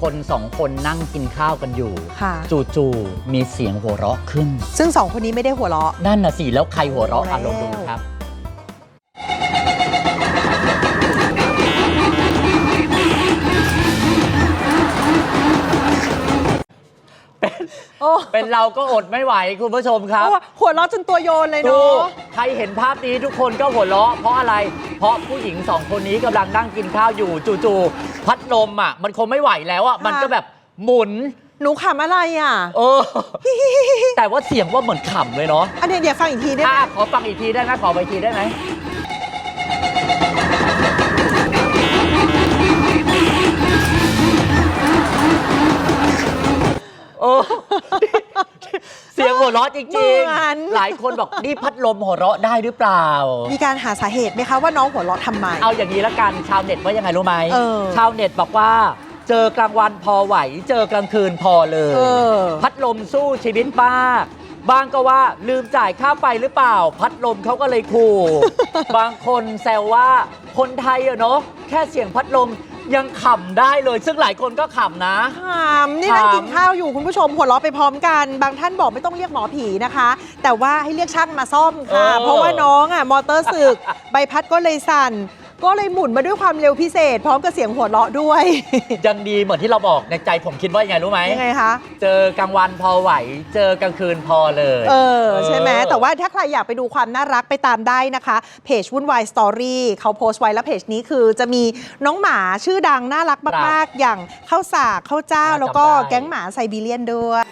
คนสองคนนั่งกินข้าวกันอยู่ ค่ะ จู่ๆมีเสียงหัวเราะขึ้น ซึ่งสองคนนี้ไม่ได้หัวเราะ นั่นน่ะสิ แล้วใครหัวเราะอะเอาลแล้วองดูครับ โอ้ เป็นเราก็อดไม่ไหวคุณผู้ชมครับหัวเราะจนตัวโยนเลยถูเนาะกใครเห็นภาพนี้ทุกคนก็หัวเราะเพราะอะไร เพราะผู้หญิงสองคนนี้กำลังนั่งกินข้าวอยู่จู่ๆพัดลมอะ มันคงไม่ไหวแล้วอะ มันก็แบบหมุน หนูขำอะไรอะ เออ แต่ว่าเสียงว่าเหมือนขำเลยเนาะอันนี้เดี๋ยวฟังอีกทีได้ไหมอะขอฟังอีกทีได้ไหมขอไปอีกทีได้ไหม หัวเราะจเหมืริงอน ๆ หลายคนบอกนี่พัดลมหัวเราะได้หรือเปล่า มีการหาสาเหตุไหมคะว่าน้องหัวเราะทำไม เอาอย่างนี้ละกันชาวเน็ตว่ายังไงรู้ไหมเออ ชาวเน็ตบอกว่า เจอกลางวันพอไหว เจอกลางคืนพอเลย เออ พัดลมสู้ชีวิตป้า บางก็ว่าลืมจ่ายค่าไฟหรือเปล่า พัดลมเขาก็เลยขู่ บางคนแซวว่าคนไทยอะเนาะแค่เสียงพัดลม ยังขำได้เลย ซึ่งหลายคนก็ขำนะ ถามนี่นั่งถาม กินข้าวอยู่คุณผู้ชมหัวเราะไปพร้อมกัน บางท่านบอกไม่ต้องเรียกหมอผีนะคะ แต่ว่าให้เรียกช่างมาซ่อมค่ะ เออเพราะว่าน้องอะมอเตอร์สึก ใบพัดก็เลยสั่น ก็เลยหมุนมาด้วยความเร็วพิเศษ พร้อมกับเสียงหัวเราะด้วย ยังดีเหมือนที่เราบอกในใจผมคิดว่ายังไงรู้ไหมยังไงคะ เจอกลางวันพอไหว เจอกลางคืนพอเลยเออ ใช่ไหมเออแต่ว่าถ้าใครอยากไปดูความน่ารักไปตามได้นะคะ เพจวุ่นวายสตอรี่เขาโพสต์ไว้แล้วเพจนี้คือจะมีน้องหมาชื่อดังน่ารักมากๆ อย่างข้าวสากข้าวเจ้าแล้วก็แก๊งหมาไซบีเรียนด้วย